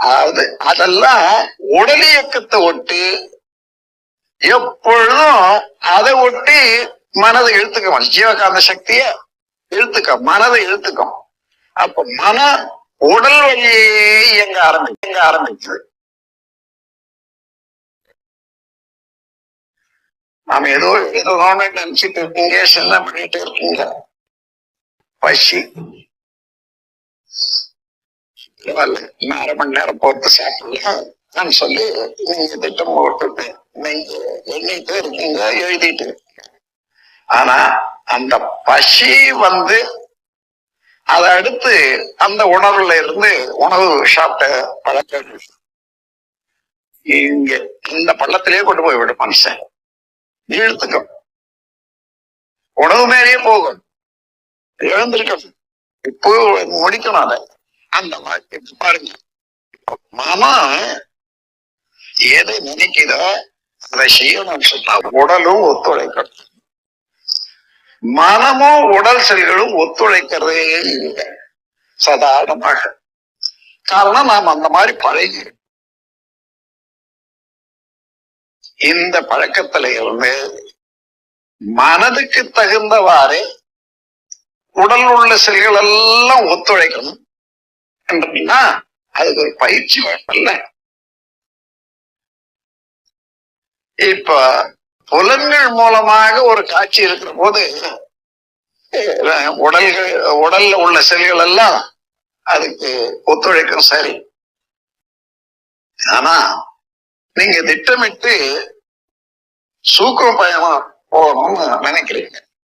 அது அதெல்லாம் உடல் இயக்கத்தை ஒட்டி எப்பொழுதும் அதை ஒட்டி மனதை இழுத்துக்கும். ஜீவகாந்த சக்திய இழுத்துக்கும். மனதை இழுத்துக்கும். அப்ப மன உடல் வழியே இயங்க ஆரம்பி இயங்க ஆரம்பிக்குது. நாம ஏதோ ஏதோ நினைச்சிட்டு இருக்கீங்க சின்ன பண்ணிட்டு இருக்கீங்க. பசி. பரவாயில்ல இன்னும் அரை மணி நேரம் பொறுத்து சாப்பிடலாம் நான் சொல்லி நீங்க திட்டம் போட்டுட்டு நீங்க எண்ணிட்டு இருக்கீங்க எழுதிட்டு. இருக்கீங்க ஆனா அந்த பசி வந்து அதை அடுத்து அந்த உணர்வுல இருந்து உணவு சாப்பிட்ட பழக்கம் இங்க இந்த பள்ளத்திலேயே கொண்டு போய் விடும் மனுஷன். இழுத்துக்கும். உணவு மேலேயே போகும். எழுந்திருக்கணும். இப்போ முடிக்கணும் அதை. அந்த மாதிரி பாருங்க. மனம் எதை நினைக்கிறோ அதை செய்யணும்னு சொன்னா உடலும் ஒத்துழைக்கணும். மனமும் உடல் செல்களும் ஒத்துழைக்கிறதே இல்லை. சாதாரணமாக. காரணம் நாம் அந்த மாதிரி பழகி. இந்த பழக்கத்துல இருந்து மனதுக்கு தகுந்தவாறு உடல் உள்ள செல்கள் எல்லாம் ஒத்துழைக்கணும். அப்படின்னா அதுக்கு ஒரு பயிற்சி வேணும்ல. இப்ப புலன்கள் மூலமாக ஒரு காட்சி இருக்கிற போது உடல்கள் உடல்ல உள்ள செல்கள் எல்லாம் அதுக்கு ஒத்துழைக்கும் சரி. ஆனா நீங்க திட்டமிட்டு சூக்கிர பயணம் போகணும்னு நினைக்கிறீங்க.